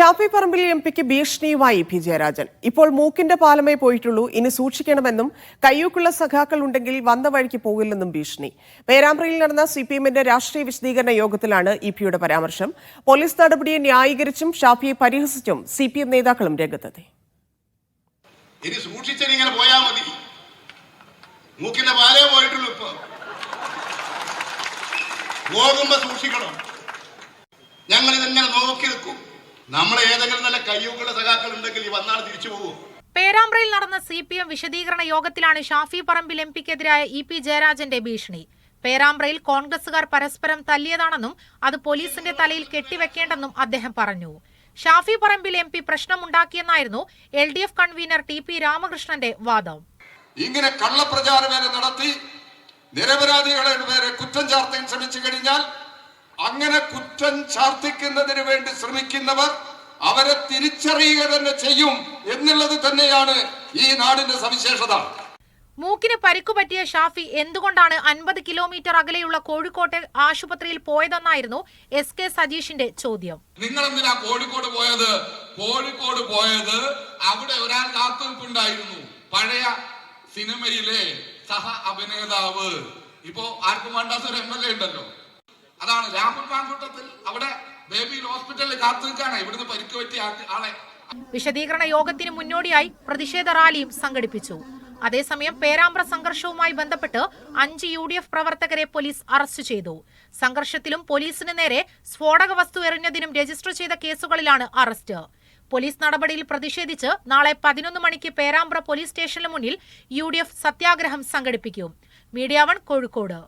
Shafi Parambil M പിക്ക് ഭീഷണിയുമായി P Jayarajan. ഇപ്പോൾ മൂക്കിന്റെ പാലമേ പോയിട്ടുള്ളൂ. ഇനി സൂക്ഷിക്കണമെന്നും കയ്യൂക്കുള്ള സഖാക്കൾ ഉണ്ടെങ്കിൽ വന്ന വഴിക്ക് പോകില്ലെന്നും ഭീഷണി. പേരാമ്പ്രയിൽ നടന്ന സി പി എമ്മിന്റെ രാഷ്ട്രീയ വിശദീകരണ യോഗത്തിലാണ് ഇ പിയുടെ പരാമർശം. പോലീസ് നടപടിയെ ന്യായീകരിച്ചും ഷാഫിയെ പരിഹസിച്ചും സി പി എം നേതാക്കളും രംഗത്തെത്തി പോയാ മതി. മൂക്കിന്റെ പാലേ പോയിട്ടുള്ളൂ ഞങ്ങൾ ഇതെങ്ങനെ നോക്കി നിൽക്കും നമ്മൾ ഏതെങ്കിലും നല്ല കയ്യൂക്കുള്ള സഖാക്കൾ ഉണ്ടെങ്കിൽ ഈ വന്നാൾ തിരിച്ചു പോകും പേരാമ്പ്രയിൽ നടന്ന സി പി എം വിശദീകരണ യോഗത്തിലാണ് ഷാഫി പറമ്പിൽ എം പിക്കെതിരായ ഇ പി ജയരാജന്റെ ഭീഷണി. പേരാമ്പ്രയിൽ കോൺഗ്രസുകാർ പരസ്പരം തല്ലിയതാണെന്നും അത് പോലീസിന്റെ തലയിൽ കെട്ടിവെക്കേണ്ടെന്നും അദ്ദേഹം പറഞ്ഞു. Shafi Parambil M P പ്രശ്നമുണ്ടാക്കിയെന്നായിരുന്നു L D F convener T P രാമകൃഷ്ണന്റെ വാദം. ഇങ്ങനെ കള്ളപ്രചാരം നടത്തി നിരപരാധികളെ പേരെ കുറ്റം ചാർത്താൻ ശ്രമിച്ചു കഴിഞ്ഞാൽ അങ്ങനെ കുറ്റം ചാർത്തിക്കുന്നതിന് വേണ്ടി ശ്രമിക്കുന്നവർ അവരെ തിരിച്ചറിയുക തന്നെ ചെയ്യും എന്നുള്ളത് തന്നെയാണ് ഈ നാടിന്റെ സവിശേഷത. മൂക്കിന് പരിക്കുപറ്റിയ ഷാഫി എന്തുകൊണ്ടാണ് അൻപത് കിലോമീറ്റർ അകലെയുള്ള കോഴിക്കോട്ടെ ആശുപത്രിയിൽ പോയതെന്നായിരുന്നു എസ് കെ സജീഷിന്റെ ചോദ്യം. നിങ്ങൾ എന്തിനാ കോഴിക്കോട് പോയത്? കോഴിക്കോട് പോയത് അവിടെ ഒരാൾ കാത്തുനിൽപ്പുണ്ടായിരുന്നു. പഴയ സിനിമയിലെ സഹ അഭിനേതാവ്. ഇപ്പോ ആർക്കും വേണ്ടാത്ത ഒരു എം എൽ എ ഉണ്ടല്ലോ. അതാണ് രാഹുൽ മാങ്കൂട്ടത്തിൽ അവിടെ ബേബി ഹോസ്പിറ്റലിൽ കാത്തു നിൽക്കാണ് ഇവിടുന്ന് പരിക്ക് പറ്റിയ ആളെ. വിശദീകരണ യോഗത്തിന് മുന്നോടിയായി പ്രതിഷേധ റാലിയും സംഘടിപ്പിച്ചു. അതേസമയം പേരാമ്പ്ര സംഘർഷവുമായി ബന്ധപ്പെട്ട് അഞ്ച് യു ഡി എഫ് പ്രവർത്തകരെ പോലീസ് അറസ്റ്റ് ചെയ്തു. സംഘർഷത്തിലും പോലീസിന് നേരെ സ്ഫോടക വസ്തു എറിഞ്ഞതിനും രജിസ്റ്റർ ചെയ്ത കേസുകളിലാണ് അറസ്റ്റ്. പോലീസ് നടപടിയിൽ പ്രതിഷേധിച്ച് നാളെ പതിനൊന്ന് മണിക്ക് പേരാമ്പ്ര പോലീസ് സ്റ്റേഷന് മുന്നിൽ യു സത്യാഗ്രഹം സംഘടിപ്പിക്കും. Media one Kozhikode.